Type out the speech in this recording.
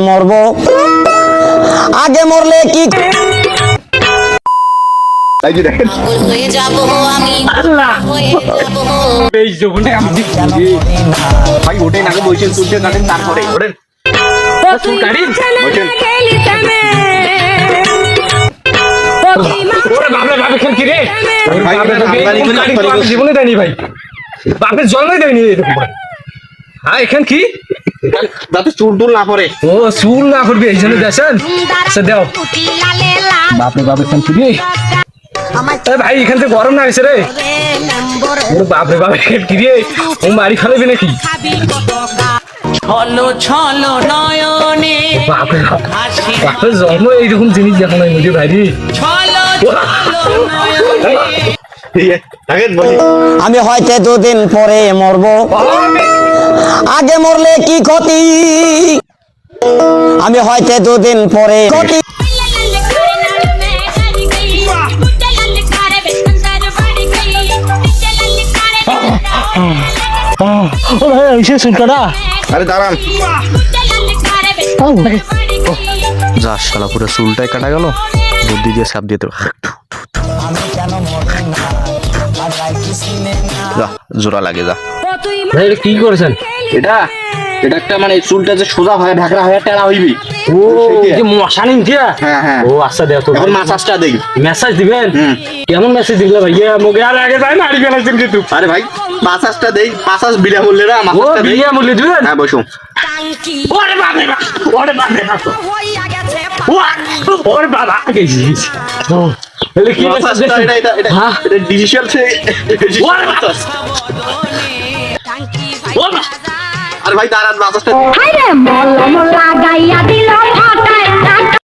মরব আগে মরলে কি হয়ে হয়ে ভাই তারপরে। জীবনে দেয়নি ভাই বাপের জন্মই দেয়নি এরকম হ্যাঁ এখান কি যাতে চুল টুল না পড়ে ও চুল না করবি এই জন্য দেশেন আচ্ছা দেও। বাপরে বাপ এখান কি রে এ ভাই এখান থেকে গরম না হয়েছে রে। রে বাপরে বাপ কি রে ও মারি ফেলবি নাকি? ছলো ছলো নয়নে বাপরে বাপ জন্ম এইরকম জিনিস দেখো না মুঝে ভাই? ছলো ছলো নয়নে। দেখেন আমি হয়তো দুদিন পরে মরব। আগে মরলে কি ক্ষতি? আমি হয়তো দুদিন পরে যা পুরো চুলটাই কাটা গেল। বুদ্ধি দিয়ে দিয়ে জোড়া লাগে যা। কি করেছেন? এটা এটা একটা মানে চুলটা যে সোজা হয় ঢাকরা হয়ে টেরা হইবি। ও যে মশা নিন দিয়া হ্যাঁ, হ্যাঁ। ও আচ্ছা দেও তো এখন মাসাজটা দেই মেসেজ দিবেন। কেমন মেসেজ দিলে ভাইয়া? মুখে আর আগে যাই মারি ফেলাইছেন কিন্তু। আরে ভাই মাসাজটা দেই মাসাজ বিনা মূল্যে না মাসাজটা দেই বিয়া মূল্য দিবেন? হ্যাঁ বসুন। ওরে বাবা ওরে বাবা ওরে বাবা কি মেসেজ এটা এটা এটা হ্যাঁ? ডিজিটাল সে ওরে বাবা আর ভাই দাঁড়ান বাতাসটা